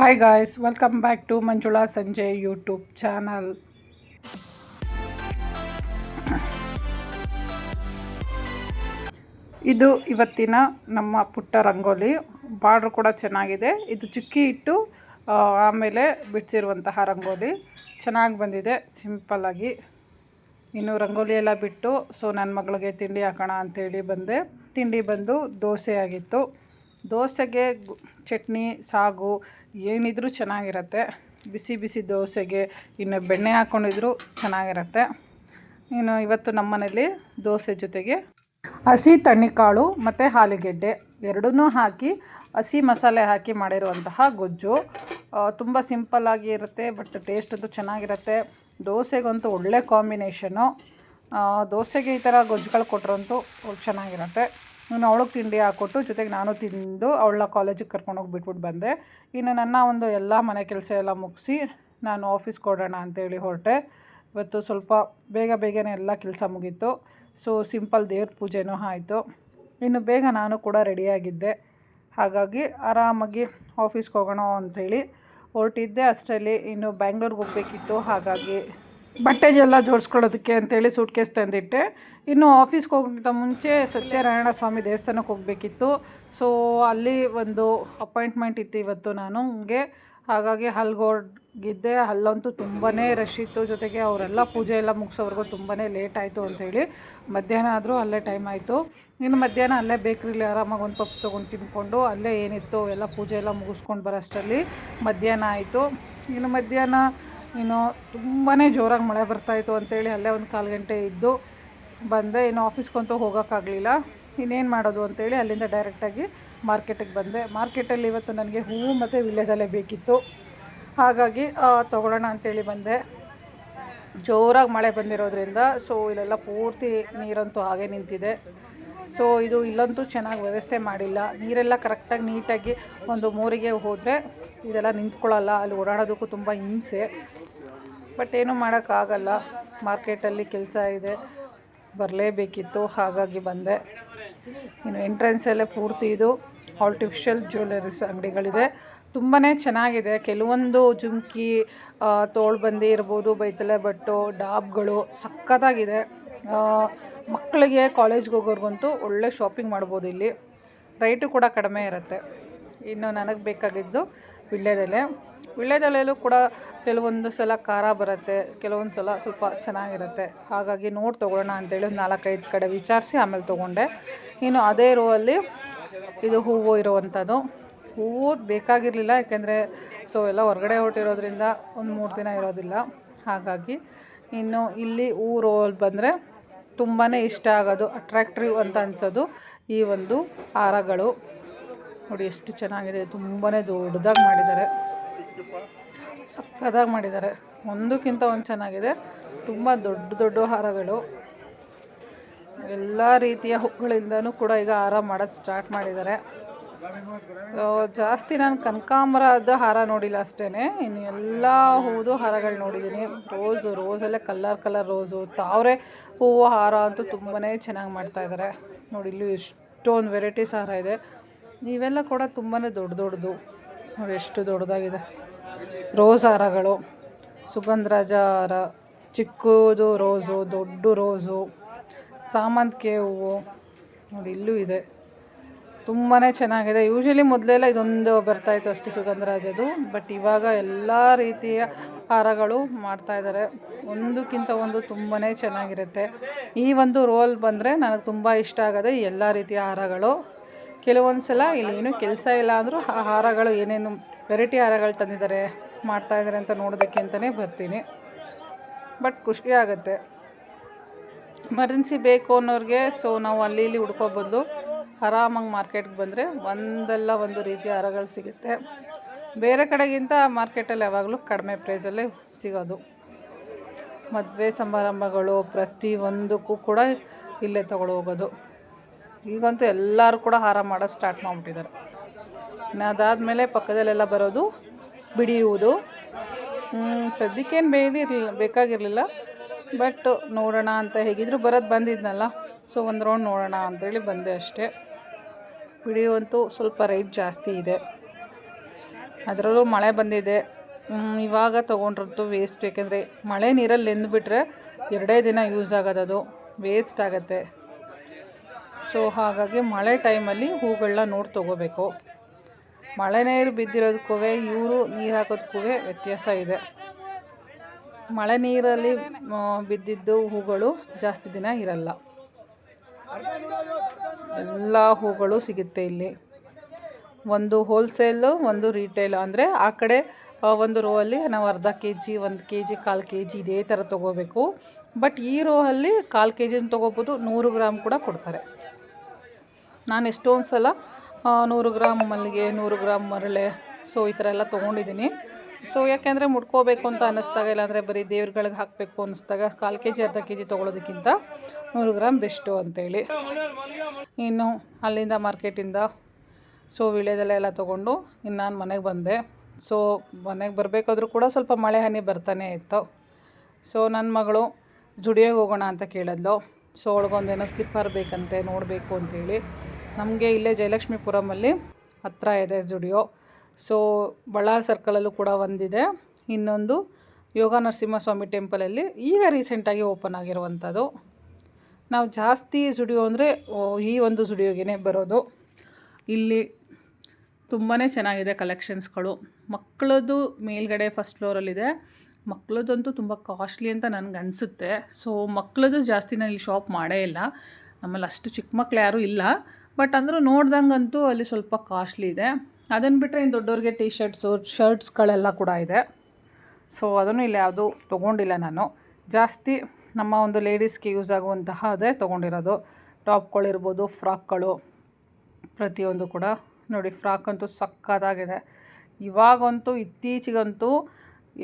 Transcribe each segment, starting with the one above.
Hi guys welcome back to Manjula ಸಂಜೆ YouTube channel ಇದು ಇವತ್ತಿನ ನಮ್ಮ ಪುಟ್ಟ ರಂಗೋಲಿ. ಬಾರ್ಡ್ರ್ ಕೂಡ ಚೆನ್ನಾಗಿದೆ. ಇದು ಚುಕ್ಕಿ ಇಟ್ಟು ಆಮೇಲೆ ಬಿಡಿಸಿರುವಂತಹ ರಂಗೋಲಿ. ಚೆನ್ನಾಗಿ ಬಂದಿದೆ ಸಿಂಪಲ್ಲಾಗಿ ಇನ್ನು ರಂಗೋಲಿ ಎಲ್ಲ ಬಿಟ್ಟು, ಸೊ ನನ್ನ ಮಗಳಿಗೆ ತಿಂಡಿ ಹಾಕೋಣ ಅಂತೇಳಿ ಬಂದೆ. ತಿಂಡಿ ಬಂದು ದೋಸೆ ಆಗಿತ್ತು. ದೋಸೆಗೆ ಚಟ್ನಿ, ಸಾಗು, ಏನಿದ್ರೂ ಚೆನ್ನಾಗಿರುತ್ತೆ. ಬಿಸಿ ಬಿಸಿ ದೋಸೆಗೆ ಇನ್ನು ಬೆಣ್ಣೆ ಹಾಕ್ಕೊಂಡಿದ್ರು ಚೆನ್ನಾಗಿರುತ್ತೆ. ಇನ್ನು ಇವತ್ತು ನಮ್ಮನೇಲಿ ದೋಸೆ ಜೊತೆಗೆ ಹಸಿ ತಣ್ಣಿಕಾಳು ಮತ್ತು ಹಾಲಿಗೆಡ್ಡೆ. ಎರಡನ್ನೂ ಹಾಕಿ, ಹಸಿ ಮಸಾಲೆ ಹಾಕಿ ಮಾಡಿರುವಂತಹ ಗೊಜ್ಜು. ತುಂಬ ಸಿಂಪಲ್ಲಾಗಿ ಇರುತ್ತೆ, ಬಟ್ ಟೇಸ್ಟ್ ಅಂತೂ ಚೆನ್ನಾಗಿರುತ್ತೆ. ದೋಸೆಗಂತೂ ಒಳ್ಳೆ ಕಾಂಬಿನೇಷನು. ದೋಸೆಗೆ ಈ ಥರ ಗೊಜ್ಜುಗಳು ಕೊಟ್ಟರಂತೂ ಚೆನ್ನಾಗಿರುತ್ತೆ. ಇನ್ನು ಅವಳಿಗೆ ತಿಂಡಿ ಹಾಕ್ಕೊಟ್ಟು ಜೊತೆಗೆ ನಾನು ತಿಂದು ಅವಳ ಕಾಲೇಜಿಗೆ ಕರ್ಕೊಂಡೋಗಿ ಬಿಟ್ಬಿಟ್ಟು ಬಂದೆ. ಇನ್ನು ನನ್ನ ಒಂದು ಎಲ್ಲ ಮನೆ ಕೆಲಸ ಎಲ್ಲ ಮುಗಿಸಿ ನಾನು ಆಫೀಸ್ಗೆ ಕೊಡೋಣ ಅಂತೇಳಿ ಹೊರಟೆ. ಇವತ್ತು ಸ್ವಲ್ಪ ಬೇಗ ಬೇಗನೆ ಎಲ್ಲ ಕೆಲಸ ಮುಗೀತು. ಸೊ ಸಿಂಪಲ್ ದೇವ್ರ ಪೂಜೆನೂ ಆಯಿತು. ಇನ್ನು ಬೇಗ ನಾನು ಕೂಡ ರೆಡಿಯಾಗಿದ್ದೆ ಹಾಗಾಗಿ ಆರಾಮಾಗಿ ಆಫೀಸ್ಗೆ ಹೋಗೋಣ ಅಂಥೇಳಿ ಹೊರಟಿದ್ದೆ. ಅಷ್ಟರಲ್ಲಿ ಇನ್ನು ಬ್ಯಾಂಗ್ಳೂರ್ಗೆ ಹೋಗಬೇಕಿತ್ತು. ಹಾಗಾಗಿ ಬಟ್ಟೆಗೆಲ್ಲ ಜೋಡಿಸ್ಕೊಳ್ಳೋದಕ್ಕೆ ಅಂತೇಳಿ ಸೂಟ್ ಕೇಸ್ ತಂದಿಟ್ಟೆ. ಇನ್ನು ಆಫೀಸ್ಗೆ ಹೋಗೋಕ್ಕಿಂತ ಮುಂಚೆ ಸತ್ಯನಾರಾಯಣ ಸ್ವಾಮಿ ದೇವಸ್ಥಾನಕ್ಕೆ ಹೋಗಬೇಕಿತ್ತು. ಸೊ ಅಲ್ಲಿ ಒಂದು ಅಪಾಯಿಂಟ್ಮೆಂಟ್ ಇತ್ತು ಇವತ್ತು ನಾನು ಹಂಗೆ. ಹಾಗಾಗಿ ಅಲ್ಲಿಗೆ ಹೋಗಿದ್ದೆ ಅಲ್ಲಂತೂ ತುಂಬಾ ರಶ್ ಇತ್ತು. ಜೊತೆಗೆ ಅವರೆಲ್ಲ ಪೂಜೆ ಎಲ್ಲ ಮುಗಿಸೋವರೆಗೂ ತುಂಬಾ ಲೇಟ್ ಆಯಿತು ಅಂಥೇಳಿ ಮಧ್ಯಾಹ್ನ ಆದರೂ ಅಲ್ಲೇ ಟೈಮ್ ಆಯಿತು. ಇನ್ನು ಮಧ್ಯಾಹ್ನ ಅಲ್ಲೇ ಬೇಕ್ರಿಲಿ ಆರಾಮಾಗಿ ಒಂದು ಪಪ್ಸ್ ತೊಗೊಂಡು ತಿಂದ್ಕೊಂಡು ಅಲ್ಲೇ ಏನಿತ್ತು ಎಲ್ಲ ಪೂಜೆ ಎಲ್ಲ ಮುಗಿಸ್ಕೊಂಡು ಬರೋಷ್ಟರಲ್ಲಿ ಮಧ್ಯಾಹ್ನ ಆಯಿತು. ಇನ್ನು ಮಧ್ಯಾಹ್ನ ಇನ್ನು ತುಂಬಾ ಜೋರಾಗಿ ಮಳೆ ಬರ್ತಾಯಿತ್ತು ಅಂತೇಳಿ ಅಲ್ಲೇ ಒಂದು ಕಾಲು ಗಂಟೆ ಇದ್ದು ಬಂದೆ. ಇನ್ನು ಆಫೀಸ್ಗಂತೂ ಹೋಗೋಕ್ಕಾಗಲಿಲ್ಲ. ಇನ್ನೇನು ಮಾಡೋದು ಅಂತೇಳಿ ಅಲ್ಲಿಂದ ಡೈರೆಕ್ಟಾಗಿ ಮಾರ್ಕೆಟಿಗೆ ಬಂದೆ. ಮಾರ್ಕೆಟಲ್ಲಿ ಇವತ್ತು ನನಗೆ ಹೂವು ಮತ್ತು ವಿಲೇಜಲ್ಲೇ ಬೇಕಿತ್ತು. ಹಾಗಾಗಿ ತೊಗೊಳ್ಳೋಣ ಅಂತೇಳಿ ಬಂದೆ. ಜೋರಾಗಿ ಮಳೆ ಬಂದಿರೋದ್ರಿಂದ ಸೊ ಇಲ್ಲೆಲ್ಲ ಪೂರ್ತಿ ನೀರಂತೂ ಹಾಗೆ ನಿಂತಿದೆ. ಸೊ ಇದು ಇಲ್ಲಂತೂ ಚೆನ್ನಾಗಿ ವ್ಯವಸ್ಥೆ ಮಾಡಿಲ್ಲ. ನೀರೆಲ್ಲ ಕರೆಕ್ಟಾಗಿ ನೀಟಾಗಿ ಒಂದು ಮೂರಿಗೆ ಹೋದರೆ ಇದೆಲ್ಲ ನಿಂತ್ಕೊಳ್ಳಲ್ಲ ಅಲ್ಲಿ ಓಡಾಡೋದಕ್ಕೂ ತುಂಬ ಹಿಂಸೆ. ಬಟ್ ಏನೂ ಮಾಡೋಕ್ಕಾಗಲ್ಲ. ಮಾರ್ಕೆಟಲ್ಲಿ ಕೆಲಸ ಇದೆ. ಬರಲೇಬೇಕಿತ್ತು. ಹಾಗಾಗಿ ಬಂದೆ. ಇನ್ನು ಎಂಟ್ರೆನ್ಸಲ್ಲೇ ಪೂರ್ತಿ ಇದು. ಆರ್ಟಿಫಿಷಿಯಲ್ ಜ್ಯುವೆಲರೀಸ್ ಅಂಗಡಿಗಳಿದೆ. ತುಂಬಾ ಚೆನ್ನಾಗಿದೆ. ಕೆಲವೊಂದು ಜುಮ್ಕಿ ತೋಳು ತೋಳ್ಬಂದಿ ಇರ್ಬೋದು, ಬೈತಲೆ ಬಟ್ಟು ಡಾಬ್ಗಳು ಸಖತ್ತಾಗಿದೆ. ಮಕ್ಕಳಿಗೆ ಕಾಲೇಜ್ಗೆ ಹೋಗೋರ್ಗಂತೂ ಒಳ್ಳೆ ಶಾಪಿಂಗ್ ಮಾಡ್ಬೋದು ಇಲ್ಲಿ. ರೇಟು ಕೂಡ ಕಡಿಮೆ ಇರುತ್ತೆ. ಇನ್ನು ನನಗೆ ಬೇಕಾಗಿದ್ದು ವಿಳ್ಯದೆಲೆ. ವಿಳ್ಯದೆಲೆಯಲ್ಲೂ ಕೂಡ ಕೆಲವೊಂದು ಸಲ ಖಾರ ಬರುತ್ತೆ, ಕೆಲವೊಂದು ಸಲ ಸ್ವಲ್ಪ ಚೆನ್ನಾಗಿರುತ್ತೆ. ಹಾಗಾಗಿ ನೋಡಿ ತೊಗೊಳ್ಳೋಣ ಅಂತೇಳಿ ಒಂದು ನಾಲ್ಕೈದು ಕಡೆ ವಿಚಾರಿಸಿ ಆಮೇಲೆ ತೊಗೊಂಡೆ. ಇನ್ನು ಅದೇ ರೋ ಅಲ್ಲಿ ಇದು ಹೂವು ಇರುವಂಥದ್ದು ಹೂವು ಬೇಕಾಗಿರಲಿಲ್ಲ, ಯಾಕೆಂದರೆ ಸೊ ಎಲ್ಲ ಹೊರಗಡೆ ಹೊರಟಿರೋದ್ರಿಂದ ಒಂದು ಮೂರು ದಿನ ಇರೋದಿಲ್ಲ. ಹಾಗಾಗಿ ಇನ್ನು ಇಲ್ಲಿ ಹೂ ರೋಲ್ ಬಂದರೆ ತುಂಬಾ ಇಷ್ಟ ಆಗೋದು ಅಟ್ರಾಕ್ಟಿವ್ ಅಂತ ಅನಿಸೋದು ಈ ಒಂದು ಹಾರಗಳು. ನೋಡಿ, ಎಷ್ಟು ಚೆನ್ನಾಗಿದೆ ತುಂಬಾ ದೊಡ್ಡದಾಗಿ ಮಾಡಿದ್ದಾರೆ. ಸಕ್ಕದಾಗಿ ಮಾಡಿದ್ದಾರೆ. ಒಂದಕ್ಕಿಂತ ಒಂದು ಚೆನ್ನಾಗಿದೆ. ತುಂಬ ದೊಡ್ಡ ದೊಡ್ಡ ಹಾರಗಳು. ಎಲ್ಲ ರೀತಿಯ ಹೂಗಳಿಂದನೂ ಕೂಡ ಈಗ ಹಾರ ಮಾಡೋದು ಸ್ಟಾರ್ಟ್ ಮಾಡಿದ್ದಾರೆ. ಜಾಸ್ತಿ ನಾನು ಕನಕಾಂಬರದ ಹಾರ ನೋಡಿಲ್ಲ ಅಷ್ಟೇ ಇನ್ನು ಎಲ್ಲ ಹೂವುದು ಹಾರಗಳು ನೋಡಿದ್ದೀನಿ ರೋಸು, ರೋಸಲ್ಲೇ ಕಲರ್ ಕಲರ್ ರೋಸು. ತಾವರೆ ಹೂವು ಹಾರ ಅಂತೂ ತುಂಬಾ ಚೆನ್ನಾಗಿ ಮಾಡ್ತಾ ಇದ್ದಾರೆ ನೋಡಿ, ಇಲ್ಲೂ ಎಷ್ಟೊಂದು ವೆರೈಟೀಸ್ ಹಾರ ಇದೆ. ಇವೆಲ್ಲ ಕೂಡ ತುಂಬಾ ದೊಡ್ಡ ದೊಡ್ಡದು. ನೋಡಿ ಎಷ್ಟು ದೊಡ್ಡದಾಗಿದೆ. ರೋಸ್ ಹಾರಗಳು. ಸುಗಂಧರಾಜ ಹಾರ. ಚಿಕ್ಕದು ರೋಸು, ದೊಡ್ಡ ರೋಸು. ಸಾಮಂತಿಗೆ ಹೂವು ನೋಡಿ ಇಲ್ಲೂ ಇದೆ. ತುಂಬಾ ಚೆನ್ನಾಗಿದೆ. ಯೂಶ್ವಲಿ ಮೊದಲೆಲ್ಲ ಇದೊಂದು ಬರ್ತಾಯಿತ್ತು ಅಷ್ಟೇ ಸುಗಂಧರಾಜದು ಬಟ್ ಇವಾಗ ಎಲ್ಲ ರೀತಿಯ ಹಾರಗಳು ಮಾಡ್ತಾ ಇದ್ದಾರೆ. ಒಂದಕ್ಕಿಂತ ಒಂದು ತುಂಬಾ ಚೆನ್ನಾಗಿರುತ್ತೆ. ಈ ಒಂದು ರೋಲ್ ಬಂದರೆ ನನಗೆ ತುಂಬ ಇಷ್ಟ ಆಗೋದು ಎಲ್ಲ ರೀತಿಯ ಹಾರಗಳು ಕೆಲವೊಂದು ಸಲ ಇಲ್ಲಿ ಏನೂ ಕೆಲಸ ಇಲ್ಲ ಅಂದರೂ ಆ ಹಾರಗಳು ಏನೇನು ವೆರೈಟಿ ಹಾರಗಳು ತಂದಿದ್ದಾರೆ, ಮಾಡ್ತಾ ಇದ್ದಾರೆ ಅಂತ ನೋಡೋದಕ್ಕೆ ಅಂತಲೇ ಬರ್ತೀನಿ. ಬಟ್ ಖುಷಿ ಆಗುತ್ತೆ. ಎಮರ್ಜೆನ್ಸಿ ಬೇಕು ಅನ್ನೋರಿಗೆ, ಸೊ ನಾವು ಅಲ್ಲಿ ಇಲ್ಲಿ ಹುಡ್ಕೋಬೋದು ಆರಾಮಾಗಿ ಮಾರ್ಕೆಟ್ಗೆ ಬಂದರೆ ಒಂದಲ್ಲ ಒಂದು ರೀತಿಯ ಹಾರಗಳು ಸಿಗುತ್ತೆ. ಬೇರೆ ಕಡೆಗಿಂತ ಮಾರ್ಕೆಟಲ್ಲಿ ಯಾವಾಗಲೂ ಕಡಿಮೆ ಪ್ರೈಸಲ್ಲೇ ಸಿಗೋದು. ಮದುವೆ ಸಮಾರಂಭಗಳು ಪ್ರತಿಯೊಂದಕ್ಕೂ ಕೂಡ ಇಲ್ಲೇ ತೊಗೊಂಡು ಹೋಗೋದು. ಈಗಂತೂ ಎಲ್ಲರೂ ಕೂಡ ಹಾರ ಮಾಡೋದು ಸ್ಟಾರ್ಟ್ ಮಾಡಿಬಿಟ್ಟಿದ್ದಾರೆ. ಇನ್ನು ಅದಾದಮೇಲೆ ಪಕ್ಕದಲ್ಲೆಲ್ಲ ಬರೋದು ಬಿಡಿಯುವುದು. ಸದ್ಯಕ್ಕೇನು ಬೇಬಿ ಇರಲಿಲ್ಲ ಬೇಕಾಗಿರಲಿಲ್ಲ. ಬಟ್ ನೋಡೋಣ ಅಂತ ಹೇಗಿದ್ರು ಬರೋದು ಬಂದಿದ್ನಲ್ಲ ಸೊ ಒಂದು ರೌಂಡ್ ನೋಡೋಣ ಅಂತೇಳಿ ಬಂದೆ ಅಷ್ಟೇ. ಬಿಡಿಯುವಂತೂ ಸ್ವಲ್ಪ ರೈಟ್ ಜಾಸ್ತಿ ಇದೆ. ಅದರಲ್ಲೂ ಮಳೆ ಬಂದಿದೆ. ಇವಾಗ ತೊಗೊಂಡ್ರಂತೂ ವೇಸ್ಟ್ ಯಾಕೆಂದರೆ ಮಳೆ ನೀರಲ್ಲಿ ನೆಂದುಬಿಟ್ರೆ ಎರಡೇ ದಿನ ಯೂಸ್ ಆಗೋದದು ವೇಸ್ಟ್ ಆಗುತ್ತೆ. ಸೊ ಹಾಗಾಗಿ ಮಳೆ ಟೈಮಲ್ಲಿ ಹೂಗಳನ್ನ ನೋಡಿ ತೊಗೋಬೇಕು. ಮಳೆ ನೀರು ಬಿದ್ದಿರೋದಕ್ಕೂ ಇವರು ನೀರು ಹಾಕೋದಕ್ಕೂ ವ್ಯತ್ಯಾಸ ಇದೆ. ಮಳೆ ನೀರಲ್ಲಿ ಬಿದ್ದಿದ್ದು ಹೂಗಳು ಜಾಸ್ತಿ ದಿನ ಇರಲ್ಲ. ಎಲ್ಲ ಹೂಗಳು ಸಿಗುತ್ತೆ ಇಲ್ಲಿ. ಒಂದು ಹೋಲ್ಸೇಲು ಒಂದು ರೀಟೇಲು ಅಂದರೆ ಆ ಕಡೆ ಒಂದು ರೋ ಅಲ್ಲಿ ನಾವು ಅರ್ಧ ಕೆ ಜಿ ಒಂದು ಕೆ ಜಿ ಕಾಲು ಕೆ ಜಿ ಇದೇ ಥರ ತೊಗೋಬೇಕು. ಬಟ್ ಈ ರೋ ಅಲ್ಲಿ ಕಾಲು ಕೆ ಜಿನ ತೊಗೋಬೋದು, ನೂರು ಗ್ರಾಮ್ ಕೂಡ ಕೊಡ್ತಾರೆ. ನಾನು ಎಷ್ಟೊಂದು ಸಲ ನೂರು ಗ್ರಾಮ್ ಮಲ್ಲಿಗೆ, ನೂರು ಗ್ರಾಮ್ ಮರಳೆ, ಸೊ ಈ ಥರ ಎಲ್ಲ ತೊಗೊಂಡಿದ್ದೀನಿ. ಸೊ ಯಾಕೆಂದರೆ ಮುಡ್ಕೋಬೇಕು ಅಂತ ಅನ್ನಿಸ್ದಾಗ, ಇಲ್ಲಾಂದರೆ ಬರೀ ದೇವ್ರುಗಳಿಗೆ ಹಾಕಬೇಕು ಅನ್ನಿಸ್ದಾಗ, ಕಾಲು ಕೆ ಜಿ ಅರ್ಧ ಕೆ ಜಿ ತೊಗೊಳೋದಕ್ಕಿಂತ ನೂರು ಗ್ರಾಮ್ ಬೆಸ್ಟು ಅಂತೇಳಿ. ಇನ್ನು ಅಲ್ಲಿಂದ ಮಾರ್ಕೆಟಿಂದ, ಸೊ ವಿಳ್ಯದೆಲೆ ಎಲ್ಲ ತೊಗೊಂಡು ಇನ್ನು ನಾನು ಮನೆಗೆ ಬಂದೆ. ಸೊ ಮನೆಗೆ ಬರಬೇಕಾದ್ರೂ ಕೂಡ ಸ್ವಲ್ಪ ಮಳೆ ಹನಿ ಬರ್ತಾನೆ ಇತ್ತು. ಸೊ ನನ್ನ ಮಗಳು ಜುಡಿಯೋಗೆ ಹೋಗೋಣ ಅಂತ ಕೇಳಿದ್ಲು. ಸೊ ಅವಳಿಗೊಂದೇನೋ ಸ್ಲಿಪ್ಪರ್ ಬೇಕಂತೆ, ನೋಡಬೇಕು ಅಂತೇಳಿ. ನಮಗೆ ಇಲ್ಲೇ ಜಯಲಕ್ಷ್ಮೀಪುರಮಲ್ಲಿ ಹತ್ರ ಇದೆ ಜುಡಿಯೋ. ಸೊ ಬಳ್ಳಾರಿ ಸರ್ಕಲಲ್ಲೂ ಕೂಡ ಒಂದಿದೆ. ಇನ್ನೊಂದು ಯೋಗ ನರಸಿಂಹಸ್ವಾಮಿ ಟೆಂಪಲಲ್ಲಿ ಈಗ ರೀಸೆಂಟಾಗಿ ಓಪನ್ ಆಗಿರುವಂಥದ್ದು. ನಾವು ಜಾಸ್ತಿ ಜುಡಿಯೋ ಅಂದರೆ ಈ ಒಂದು ಜುಡಿಯೋಗೆ ಬರೋದು. ಇಲ್ಲಿ ತುಂಬಾ ಚೆನ್ನಾಗಿದೆ ಕಲೆಕ್ಷನ್ಸ್ಗಳು ಮಕ್ಕಳದ್ದು ಮೇಲ್ಗಡೆ ಫಸ್ಟ್ ಫ್ಲೋರಲ್ಲಿದೆ ಮಕ್ಕಳದಂತೂ ತುಂಬ ಕಾಸ್ಟ್ಲಿ ಅಂತ ನನಗೆ ಅನಿಸುತ್ತೆ. ಸೊ ಮಕ್ಕಳದ್ದು ಜಾಸ್ತಿ ನಾನು ಇಲ್ಲಿ ಶಾಪ್ ಮಾಡೇ ಇಲ್ಲ. ನಮ್ಮಲ್ಲಿ ಅಷ್ಟು ಚಿಕ್ಕ ಮಕ್ಕಳು ಯಾರೂ ಇಲ್ಲ. ಬಟ್ ಅಂದರೂ ನೋಡ್ದಂಗಂತೂ ಅಲ್ಲಿ ಸ್ವಲ್ಪ ಕಾಸ್ಟ್ಲಿ ಇದೆ. ಅದನ್ನು ಬಿಟ್ಟರೆ ಇನ್ನು ದೊಡ್ಡವ್ರಿಗೆ ಟೀ ಶರ್ಟ್ಸು ಶರ್ಟ್ಸ್ಗಳೆಲ್ಲ ಕೂಡ ಇದೆ. ಸೊ ಅದನ್ನು ಇಲ್ಲಿ ಯಾವುದು ತೊಗೊಂಡಿಲ್ಲ ನಾನು. ಜಾಸ್ತಿ ನಮ್ಮ ಒಂದು ಲೇಡೀಸ್ಗೆ ಯೂಸ್ ಆಗುವಂತಹ ಅದೇ ತೊಗೊಂಡಿರೋದು. ಟಾಪ್ಗಳಿರ್ಬೋದು ಫ್ರಾಕ್ಗಳು ಪ್ರತಿಯೊಂದು ಕೂಡ. ನೋಡಿ ಫ್ರಾಕ್ ಅಂತೂ ಸಕ್ಕತ್ತಾಗಿದೆ. ಇವಾಗಂತೂ, ಇತ್ತೀಚೆಗಂತೂ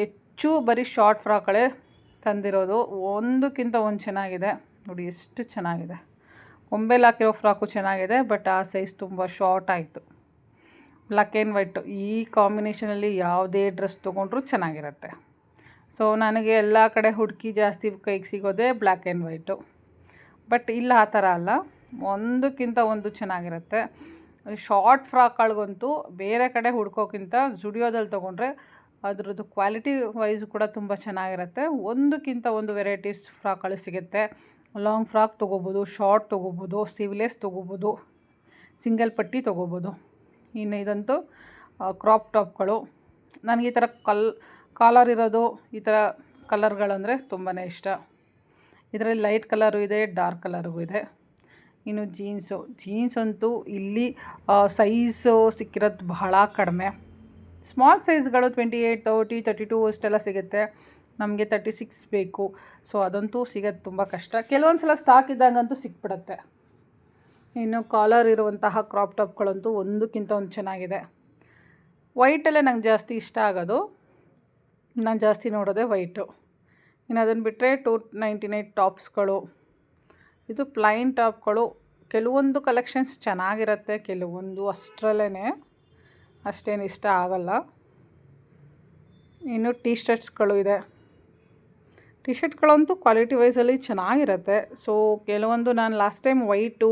ಹೆಚ್ಚು ಬರೀ ಶಾರ್ಟ್ ಫ್ರಾಕ್ಗಳೇ ತಂದಿರೋದು. ಒಂದಕ್ಕಿಂತ ಒಂದು ಚೆನ್ನಾಗಿದೆ. ನೋಡಿ, ಎಷ್ಟು ಚೆನ್ನಾಗಿದೆ. ಕೊಂಬೆಲಿ ಹಾಕಿರೋ ಫ್ರಾಕು ಚೆನ್ನಾಗಿದೆ ಬಟ್ ಆ ಸೈಜ್ ತುಂಬ ಶಾರ್ಟ್ ಆಯಿತು. ಬ್ಲ್ಯಾಕ್ ಆ್ಯಂಡ್ ವೈಟು ಈ ಕಾಂಬಿನೇಷನಲ್ಲಿ ಯಾವುದೇ ಡ್ರೆಸ್ ತೊಗೊಂಡ್ರೂ ಚೆನ್ನಾಗಿರುತ್ತೆ. ಸೊ ನನಗೆ ಎಲ್ಲ ಕಡೆ ಹುಡುಕಿ ಜಾಸ್ತಿ ಕೈಗೆ ಸಿಗೋದೇ ಬ್ಲ್ಯಾಕ್ ಆ್ಯಂಡ್ ವೈಟು ಬಟ್ ಇಲ್ಲ ಆ ಥರ ಅಲ್ಲ, ಒಂದಕ್ಕಿಂತ ಒಂದು ಚೆನ್ನಾಗಿರುತ್ತೆ. ಶಾರ್ಟ್ ಫ್ರಾಕ್ಗಳಿಗಂತೂ ಬೇರೆ ಕಡೆ ಹುಡ್ಕೋಕ್ಕಿಂತ ಜುಡಿಯೋದಲ್ಲಿ ತೊಗೊಂಡ್ರೆ ಅದರದ್ದು ಕ್ವಾಲಿಟಿ ವೈಸ್ ಕೂಡ ತುಂಬ ಚೆನ್ನಾಗಿರುತ್ತೆ. ಒಂದಕ್ಕಿಂತ ಒಂದು ವೆರೈಟೀಸ್ ಫ್ರಾಕ್ಗಳು ಸಿಗುತ್ತೆ. ಲಾಂಗ್ ಫ್ರಾಕ್ ತೊಗೋಬೋದು, ಶಾರ್ಟ್ ತೊಗೋಬೋದು ಸಿವ್ಲೆಸ್ ತೊಗೋಬೋದು, ಸಿಂಗಲ್ ಪಟ್ಟಿ ತೊಗೋಬೋದು. ಇನ್ನು ಇದಂತೂ ಕ್ರಾಪ್ ಟಾಪ್ಗಳು ನನಗೆ ಈ ಥರ ಕಲ್ ಕಾಲರ್ ಇರೋದು ಈ ಥರ ಕಲರ್ಗಳಂದರೆ ತುಂಬಾ ಇಷ್ಟ. ಇದರಲ್ಲಿ ಲೈಟ್ ಕಲರು ಇದೆ ಡಾರ್ಕ್ ಕಲರು ಇದೆ. ಇನ್ನು ಜೀನ್ಸು ಜೀನ್ಸ್ ಅಂತೂ ಇಲ್ಲಿ ಸೈಜು ಸಿಕ್ಕಿರೋದು ಬಹಳ ಕಡಿಮೆ. Small ಸೈಜ್ಗಳು twenty eight thirty thirty two ಅಷ್ಟೆಲ್ಲ ಸಿಗುತ್ತೆ. ನಮಗೆ ತರ್ಟಿ ಸಿಕ್ಸ್ ಬೇಕು. ಸೊ ಅದಂತೂ ಸಿಗೋದು ತುಂಬ ಕಷ್ಟ. ಕೆಲವೊಂದು ಸಲ ಸ್ಟಾಕ್ ಇದ್ದಂಗಂತೂ ಸಿಕ್ಬಿಡುತ್ತೆ. ಇನ್ನು ಕಾಲರ್ ಇರುವಂತಹ ಕ್ರಾಪ್ ಟಾಪ್ಗಳಂತೂ ಒಂದಕ್ಕಿಂತ ಒಂದು ಚೆನ್ನಾಗಿದೆ. ವೈಟಲ್ಲೇ ನಂಗೆ ಜಾಸ್ತಿ ಇಷ್ಟ ಆಗೋದು. ನಾನು ಜಾಸ್ತಿ ನೋಡೋದೇ ವೈಟು ಇನ್ನು ಅದನ್ನು ಬಿಟ್ಟರೆ ಟೂ ನೈಂಟಿ ನೈನ್ ಟಾಪ್ಸ್ಗಳು ಇದು ಪ್ಲೈನ್ ಟಾಪ್ಗಳು ಕೆಲವೊಂದು ಕಲೆಕ್ಷನ್ಸ್ ಚೆನ್ನಾಗಿರುತ್ತೆ, ಕೆಲವೊಂದು ಅಷ್ಟರಲ್ಲೇ ಅಷ್ಟೇನು ಇಷ್ಟ ಆಗಲ್ಲ. ಇನ್ನು ಟೀ ಶರ್ಟ್ಸ್ಗಳು ಇದೆ. ಟಿ ಶರ್ಟ್ಗಳಂತೂ ಕ್ವಾಲಿಟಿ ವೈಸಲ್ಲಿ ಚೆನ್ನಾಗಿರುತ್ತೆ. ಸೊ ಕೆಲವೊಂದು ನಾನು ಲಾಸ್ಟ್ ಟೈಮ್ ವೈಟು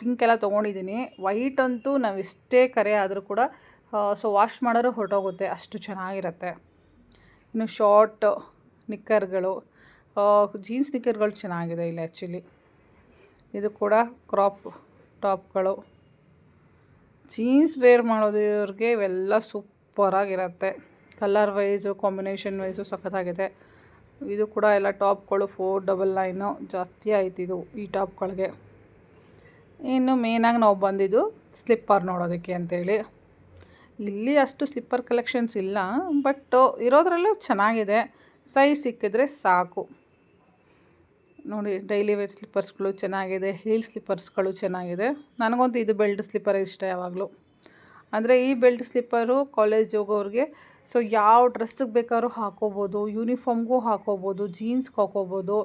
ಪಿಂಕ್ ಎಲ್ಲ ತೊಗೊಂಡಿದ್ದೀನಿ. ವೈಟ್ ಅಂತೂ ನಾವು ಎಷ್ಟೇ ಕರೆ ಆದರೂ ಕೂಡ ಸೊ ವಾಶ್ ಮಾಡೋರು ಹೊರಟೋಗುತ್ತೆ. ಅಷ್ಟು ಚೆನ್ನಾಗಿರುತ್ತೆ. ಇನ್ನು ಶಾರ್ಟ್ ನಿಕ್ಕರ್ಗಳು ಜೀನ್ಸ್ ನಿಕ್ಕರ್ಗಳು ಚೆನ್ನಾಗಿದೆ ಇಲ್ಲಿ ಆ್ಯಕ್ಚುಲಿ ಇದು ಕೂಡ ಕ್ರಾಪ್ ಟಾಪ್ಗಳು ಜೀನ್ಸ್ ವೇರ್ ಮಾಡೋದವ್ರಿಗೆ ಇವೆಲ್ಲ ಸೂಪರಾಗಿರುತ್ತೆ ಕಲರ್ ವೈಸು ಕಾಂಬಿನೇಷನ್ ವೈಸು ಸಖತ್ತಾಗಿದೆ. ಇದು ಕೂಡ ಎಲ್ಲ ಟಾಪ್ಗಳು ಫೋರ್ ಡಬಲ್ ನೈನು ಜಾಸ್ತಿ ಆಯ್ತು ಇದು ಈ ಟಾಪ್ಗಳಿಗೆ. ಇನ್ನು ಮೇನಾಗಿ ನಾವು ಬಂದಿದ್ದು ಸ್ಲಿಪ್ಪರ್ ನೋಡೋದಕ್ಕೆ ಅಂತೇಳಿ. ಇಲ್ಲಿ ಅಷ್ಟು ಸ್ಲಿಪ್ಪರ್ ಕಲೆಕ್ಷನ್ಸ್ ಇಲ್ಲ, ಬಟ್ ಇರೋದ್ರಲ್ಲೂ ಚೆನ್ನಾಗಿದೆ. ಸೈಜ್ ಸಿಕ್ಕಿದ್ರೆ ಸಾಕು. ನೋಡಿ, ಡೈಲಿ ವೇರ್ ಸ್ಲಿಪ್ಪರ್ಸ್ಗಳು ಚೆನ್ನಾಗಿದೆ, ಹೀಲ್ ಸ್ಲಿಪ್ಪರ್ಸ್ಗಳು ಚೆನ್ನಾಗಿದೆ. ನನಗಂತೂ ಇದು ಬೆಲ್ಟ್ ಸ್ಲಿಪ್ಪರ್ ಇಷ್ಟ ಯಾವಾಗಲೂ. ಅಂದರೆ ಈ ಬೆಲ್ಟ್ ಸ್ಲಿಪ್ಪರು ಕಾಲೇಜ್ ಹೋಗೋರಿಗೆ ಸೊ ಯಾವ ಡ್ರೆಸ್ಸಿಗೆ ಬೇಕಾದ್ರೂ ಹಾಕೋಬೋದು, ಯೂನಿಫಾರ್ಮ್ಗೂ ಹಾಕೋಬೋದು, ಜೀನ್ಸ್ಗೆ ಹಾಕೋಬೋದು,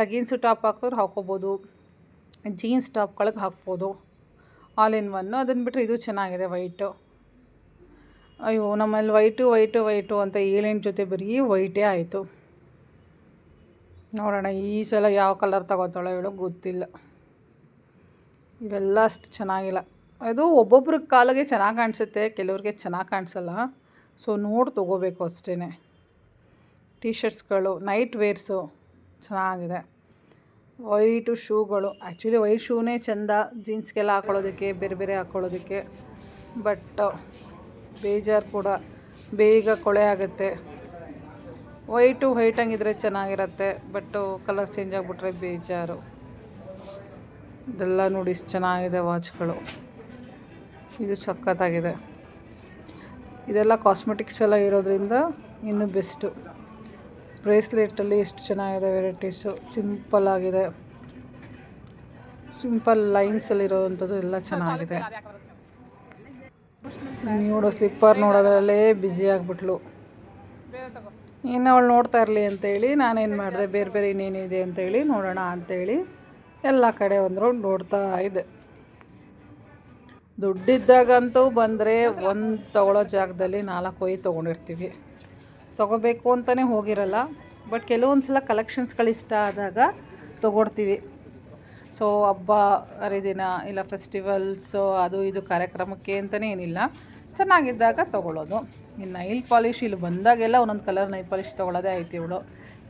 ಲಗೀನ್ಸ್ ಟಾಪ್ ಹಾಕಿದ್ರೆ ಹಾಕೋಬೋದು, ಜೀನ್ಸ್ ಟಾಪ್ಗಳಿಗೆ ಹಾಕ್ಬೋದು. ಆಲ್ ಇನ್ ಒನ್ನು ಅದನ್ನು ಬಿಟ್ಟರೆ ಇದು ಚೆನ್ನಾಗಿದೆ ವೈಟು ಅಯ್ಯೋ, ನಮ್ಮಲ್ಲಿ ವೈಟು ವೈಟು ವೈಟು ಅಂತ ಏಳೆಂಟು ಜೊತೆ ಬರೀ ವೈಟೇ ಆಯಿತು. ನೋಡೋಣ, ಈ ಸಲ ಯಾವ ಕಲರ್ ತಗೋತಾಳೋ ಹೇಳೋ ಗೊತ್ತಿಲ್ಲ. ಇವೆಲ್ಲ ಅಷ್ಟು ಚೆನ್ನಾಗಿಲ್ಲ. ಅದು ಒಬ್ಬೊಬ್ರ ಕಾಲಿಗೆ ಚೆನ್ನಾಗಿ ಕಾಣಿಸುತ್ತೆ, ಕೆಲವ್ರಿಗೆ ಚೆನ್ನಾಗಿ ಕಾಣಿಸಲ್ಲ. ಸೊ ನೋಡಿ ತೊಗೋಬೇಕು ಅಷ್ಟೇ ಟೀ ಶರ್ಟ್ಸ್ಗಳು ನೈಟ್ ವೇರ್ಸು ಚೆನ್ನಾಗಿದೆ. ವೈಟು ಶೂಗಳು ಆ್ಯಕ್ಚುಲಿ ವೈಟ್ ಶೂನೇ ಚೆಂದ ಜೀನ್ಸ್ಗೆಲ್ಲ ಹಾಕ್ಕೊಳ್ಳೋದಕ್ಕೆ ಬೇರೆ ಬೇರೆ ಹಾಕ್ಕೊಳ್ಳೋದಕ್ಕೆ ಬಟ್ ಬೇಜಾರು ಕೂಡ, ಬೇಗ ಕೊಳೆ ಆಗುತ್ತೆ. ವೈಟು ವೈಟ್ ಹಂಗಿದ್ರೆ ಚೆನ್ನಾಗಿರುತ್ತೆ ಬಟ್ಟು ಕಲರ್ ಚೇಂಜ್ ಆಗಿಬಿಟ್ರೆ ಬೇಜಾರು. ಇದೆಲ್ಲ ನೋಡಿ ಚೆನ್ನಾಗಿದೆ ವಾಚ್ಗಳು ಇದು ಸಖತ್ತಾಗಿದೆ. ಇದೆಲ್ಲ ಕಾಸ್ಮೆಟಿಕ್ಸ್ ಎಲ್ಲ ಇರೋದ್ರಿಂದ ಇನ್ನೂ ಬೆಸ್ಟು ಬ್ರೇಸ್ಲೆಟಲ್ಲಿ ಎಷ್ಟು ಚೆನ್ನಾಗಿದೆ ವೆರೈಟೀಸು ಸಿಂಪಲ್ ಆಗಿದೆ. ಸಿಂಪಲ್ ಲೈನ್ಸಲ್ಲಿರೋವಂಥದ್ದು ಎಲ್ಲ ಚೆನ್ನಾಗಿದೆ. ನೋಡೋ ಸ್ಲಿಪ್ಪರ್ ನೋಡೋದ್ರಲ್ಲೇ ಬ್ಯುಸಿ ಆಗಿಬಿಟ್ಲು. ಇನ್ನು ಅವಳು ನೋಡ್ತಾ ಇರಲಿ ಅಂತೇಳಿ ನಾನೇನು ಮಾಡಿದೆ ಬೇರೆ ಬೇರೆ ಇನ್ನೇನಿದೆ ಅಂತೇಳಿ ನೋಡೋಣ ಅಂತೇಳಿ ಎಲ್ಲ ಕಡೆ ಒಂದು ರೌಂಡ್ ನೋಡ್ತಾ ಇದ್ದೆ. ದುಡ್ಡಿದ್ದಾಗಂತೂ ಬಂದರೆ ಒಂದು ತಗೊಳ್ಳೋ ಜಾಗದಲ್ಲಿ ನಾಲ್ಕು ಐದು ತೊಗೊಂಡಿರ್ತೀವಿ. ತೊಗೋಬೇಕು ಅಂತಲೇ ಹೋಗಿರಲ್ಲ, ಬಟ್ ಕೆಲವೊಂದು ಸಲ ಕಲೆಕ್ಷನ್ಸ್ಗಳು ಇಷ್ಟ ಆದಾಗ ತೊಗೊಡ್ತೀವಿ. ಸೊ ಹಬ್ಬ, ಹರಿದಿನ ಇಲ್ಲ ಫೆಸ್ಟಿವಲ್ಸು ಅದು ಇದು ಕಾರ್ಯಕ್ರಮಕ್ಕೆ ಅಂತಲೇ ಏನಿಲ್ಲ. ಚೆನ್ನಾಗಿದ್ದಾಗ ತೊಗೊಳ್ಳೋದು. ಇನ್ನು ನೈಲ್ ಪಾಲಿಷ್ ಇಲ್ಲಿ ಬಂದಾಗೆಲ್ಲ ಒಂದೊಂದು ಕಲರ್ ನೈಲ್ ಪಾಲಿಷ್ ತೊಗೊಳ್ಳೋದೇ ಆಯ್ತು ಇವಳು.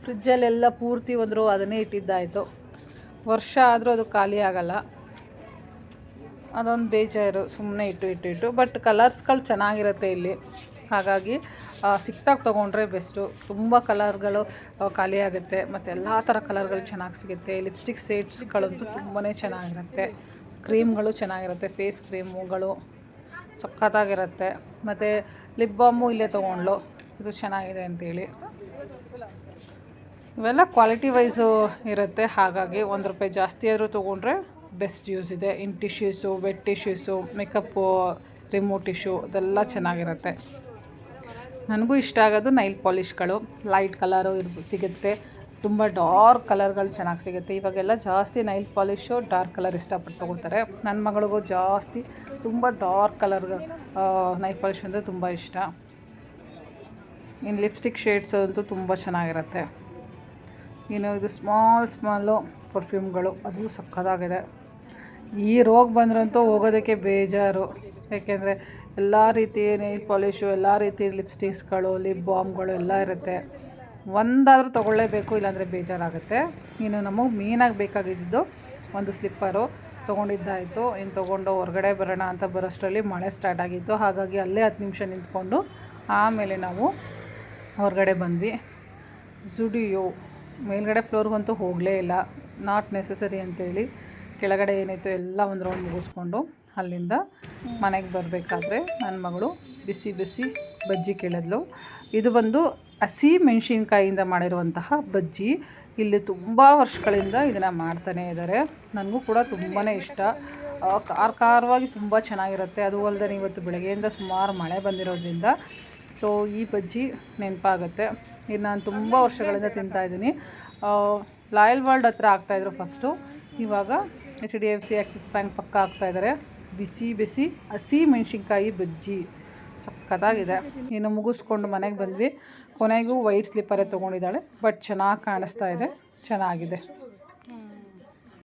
ಫ್ರಿಜ್ಜಲ್ಲೆಲ್ಲ ಪೂರ್ತಿ ಹೋದರೂ ಅದನ್ನೇ ಇಟ್ಟಿದ್ದಾಯಿತು. ವರ್ಷ ಆದರೂ ಅದು ಖಾಲಿ ಆಗಲ್ಲ. ಅದೊಂದು ಬೇಜಾರು ಸುಮ್ಮನೆ ಇಟ್ಟು ಇಟ್ಟು ಇಟ್ಟು. ಬಟ್ ಕಲರ್ಸ್ಗಳು ಚೆನ್ನಾಗಿರುತ್ತೆ ಇಲ್ಲಿ. ಹಾಗಾಗಿ ಸಿಕ್ತಾಗ ತೊಗೊಂಡ್ರೆ ಬೆಸ್ಟು. ತುಂಬ ಕಲರ್ಗಳು ಖಾಲಿ ಆಗುತ್ತೆ. ಮತ್ತು ಎಲ್ಲ ಥರ ಕಲರ್ಗಳು ಚೆನ್ನಾಗಿ ಸಿಗುತ್ತೆ. ಲಿಪ್ಸ್ಟಿಕ್ ಸೇಟ್ಸ್ಗಳಂತೂ ತುಂಬಾ ಚೆನ್ನಾಗಿರುತ್ತೆ. ಕ್ರೀಮ್ಗಳು ಚೆನ್ನಾಗಿರುತ್ತೆ. ಫೇಸ್ ಕ್ರೀಮುಗಳು ಸಖತ್ತಾಗಿರುತ್ತೆ. ಮತ್ತು ಲಿಪ್ ಬಾಮು ಇಲ್ಲೇ ತೊಗೊಂಡ್ಲು. ಇದು ಚೆನ್ನಾಗಿದೆ ಅಂತೇಳಿ. ಇವೆಲ್ಲ ಕ್ವಾಲಿಟಿ ವೈಸು ಇರುತ್ತೆ. ಹಾಗಾಗಿ ಒಂದು ರೂಪಾಯಿ ಜಾಸ್ತಿ ಆದರೂ ತೊಗೊಂಡ್ರೆ ಬೆಸ್ಟ್ ಯೂಸ್ ಇದೆ. In tissues wet tissues makeup remove tissue ಅದೆಲ್ಲ ಚೆನ್ನಾಗಿರುತ್ತೆ. ನನಗೂ ಇಷ್ಟ ಆಗೋದು ನೈಲ್ ಪಾಲಿಷ್ಗಳು ಲೈಟ್ ಕಲರು ಇರ್ ಸಿಗುತ್ತೆ. ತುಂಬ ಡಾರ್ಕ್ ಕಲರ್ಗಳು ಚೆನ್ನಾಗಿ ಸಿಗುತ್ತೆ. ಇವಾಗೆಲ್ಲ ಜಾಸ್ತಿ ನೈಲ್ ಪಾಲಿಷು ಡಾರ್ಕ್ ಕಲರ್ ಇಷ್ಟಪಟ್ಟು ತೊಗೊಳ್ತಾರೆ. ನನ್ನ ಮಗಳಿಗೂ ಜಾಸ್ತಿ ತುಂಬ ಡಾರ್ಕ್ ಕಲರ್ ನೈಲ್ ಪಾಲಿಷ್ ಅಂದರೆ ತುಂಬ ಇಷ್ಟ. ಇನ್ನು ಲಿಪ್ಸ್ಟಿಕ್ ಶೇಡ್ಸ್ ಅಂತೂ ತುಂಬ ಚೆನ್ನಾಗಿರುತ್ತೆ. ಇನ್ನು ಇದು ಸ್ಮಾಲ್ ಸ್ಮಾಲು ಪರ್ಫ್ಯೂಮ್ಗಳು ಅದು ಸಕ್ಕತ್ತಾಗಿದೆ ಈ ರೋಗ ಬಂದ್ರಂತೂ ಹೋಗೋದಕ್ಕೆ ಬೇಜಾರು. ಯಾಕೆಂದರೆ ಎಲ್ಲ ರೀತಿ ನೈಲ್ ಪಾಲಿಶು, ಎಲ್ಲ ರೀತಿ ಲಿಪ್ಸ್ಟಿಕ್ಸ್ಗಳು, ಲಿಪ್ ಬಾಮ್ಗಳು ಎಲ್ಲ ಇರುತ್ತೆ. ಒಂದಾದರೂ ತೊಗೊಳ್ಳೇಬೇಕು, ಇಲ್ಲಾಂದರೆ ಬೇಜಾರಾಗುತ್ತೆ. ಇನ್ನು ನಮಗೆ ಮೇನಾಗಿ ಬೇಕಾಗಿದ್ದು ಒಂದು ಸ್ಲಿಪ್ಪರು ತೊಗೊಂಡಿದ್ದಾಯಿತು. ಇನ್ನು ತೊಗೊಂಡು ಹೊರಗಡೆ ಬರೋಣ ಅಂತ ಬರೋಷ್ಟರಲ್ಲಿ ಮಳೆ ಸ್ಟಾರ್ಟ್ ಆಗಿತ್ತು. ಹಾಗಾಗಿ ಅಲ್ಲೇ ಹತ್ತು ನಿಮಿಷ ನಿಂತ್ಕೊಂಡು ಆಮೇಲೆ ನಾವು ಹೊರಗಡೆ ಬಂದ್ವಿ. ಜುಡಿಯೋ ಮೇಲ್ಗಡೆ ಫ್ಲೋರ್ಗಂತೂ ಹೋಗಲೇ ಇಲ್ಲ. ನಾಟ್ ನೆಸಸರಿ ಅಂತೇಳಿ ಕೆಳಗಡೆ ಏನಿತ್ತು ಎಲ್ಲ ಒಂದು ರೌಂಡ್ ಮುಗಿಸ್ಕೊಂಡು ಅಲ್ಲಿಂದ ಮನೆಗೆ ಬರಬೇಕಾದ್ರೆ ನನ್ನ ಮಗಳು ಬಿಸಿ ಬಿಸಿ ಬಜ್ಜಿ ಕೇಳಿದ್ಲು. ಇದು ಬಂದು ಹಸಿ ಮೆಣಸಿನ್ಕಾಯಿಂದ ಮಾಡಿರುವಂತಹ ಬಜ್ಜಿ. ಇಲ್ಲಿ ತುಂಬ ವರ್ಷಗಳಿಂದ ಇದನ್ನು ಮಾಡ್ತಾನೇ ಇದ್ದಾರೆ ನನಗೂ ಕೂಡ ತುಂಬಾ ಇಷ್ಟ. ಖಾರ ಖಾರವಾಗಿ ತುಂಬ ಚೆನ್ನಾಗಿರುತ್ತೆ. ಅದು ಅಲ್ಲದೆ ಇವತ್ತು ಬೆಳಗ್ಗೆಯಿಂದ ಸುಮಾರು ಮಳೆ ಬಂದಿರೋದ್ರಿಂದ. ಸೊ ಈ ಬಜ್ಜಿ ನೆನಪಾಗುತ್ತೆ. ಇದು ನಾನು ತುಂಬ ವರ್ಷಗಳಿಂದ ತಿಂತಾಯಿದ್ದೀನಿ ಲಾಯಲ್ ವರ್ಲ್ಡ್ ಹತ್ರ ಆಗ್ತಾಯಿದ್ರು ಫಸ್ಟು ಇವಾಗ H D F C Axis bank ಪಕ್ಕ ಆಗ್ತಾಯಿದ್ದಾರೆ ಬಿಸಿ ಬಿಸಿ, ಹಸಿ ಮೆಣಸಿನ್ಕಾಯಿ ಬಜ್ಜಿ. ಸಖತ್ತಾಗಿದೆ. ಇನ್ನು ಮುಗಿಸ್ಕೊಂಡು ಮನೆಗೆ ಬಂದ್ವಿ. ಕೊನೆಗೂ ವೈಟ್ ಸ್ಲಿಪ್ಪರೇ ತೊಗೊಂಡಿದ್ದಾಳೆ. ಬಟ್ ಚೆನ್ನಾಗಿ ಕಾಣಿಸ್ತಾ ಇದೆ. ಚೆನ್ನಾಗಿದೆ.